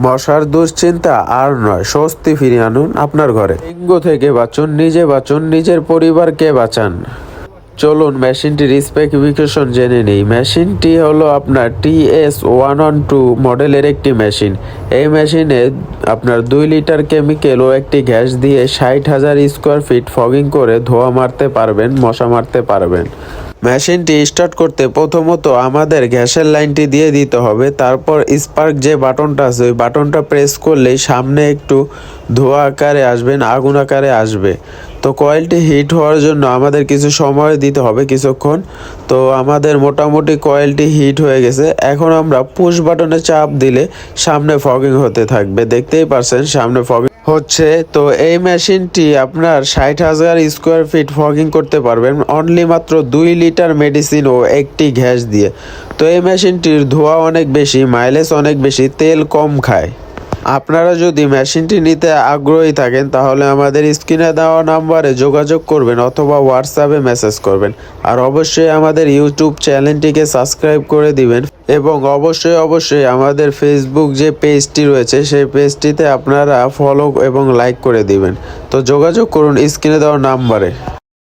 মশার দুশ্চিন্তা আর নয়, স্বস্তি ফিরিয়ে আনুন আপনার ঘরে। লিঙ্গ থেকে বাঁচুন, নিজে বাঁচুন, নিজের পরিবারকে বাঁচান। চলুন মেশিনটির স্পেসিফিকেশন জেনে নিই। মেশিনটি হলো আপনার টিএস ওয়ান অন টু মডেলের একটি মেশিন। এই মেশিনে আপনার দুই লিটার কেমিক্যাল ও একটি গ্যাস দিয়ে ষাট হাজার স্কোয়ার ফিট ফগিং করে ধোয়া মারতে পারবেন, মশা মারতে পারবেন। মেশিনটি স্টার্ট করতে প্রথমত আমাদের গ্যাসের লাইনটি দিয়ে দিতে হবে, তারপর স্পার্ক যে বাটনটা আছে, ওই বাটনটা প্রেস করলেই সামনে একটু ধোঁয়া আকারে আসবেন, আগুন আকারে আসবে। তো কয়েলটি হিট হওয়ার জন্য আমাদের কিছু সময় দিতে হবে কিছুক্ষণ। তো আমাদের মোটামুটি কয়েলটি হিট হয়ে গেছে। এখন আমরা পুশ বাটনে চাপ দিলে সামনে ফগিং হতে থাকবে। দেখতেই পারছেন, সামনে ফগিং হচ্ছে। তো এই মেশিনটি আপনার ষাট হাজার স্কোয়ার ফিট ফগিং করতে পারবেন। অনলি মাত্র দুই লিটার মেডিসিন ও একটি গ্যাস দিয়ে। তো এই মেশিনটির ধোঁয়া অনেক বেশি, মাইলেজ অনেক বেশি, তেল কম খায়। আপনারা যদি মেশিনটি নিতে আগ্রহী থাকেন, তাহলে আমাদের স্ক্রিনে দেওয়া নাম্বারে যোগাযোগ করবেন অথবা হোয়াটসঅ্যাপে মেসেজ করবেন। আর অবশ্যই আমাদের ইউটিউব চ্যানেলটিকে সাবস্ক্রাইব করে দিবেন এবং অবশ্যই অবশ্যই আমাদের ফেসবুক যে পেজটি রয়েছে, সেই পেজটিতে আপনারা ফলো এবং লাইক করে দিবেন। তো যোগাযোগ করুন স্ক্রিনে দেওয়া নাম্বারে।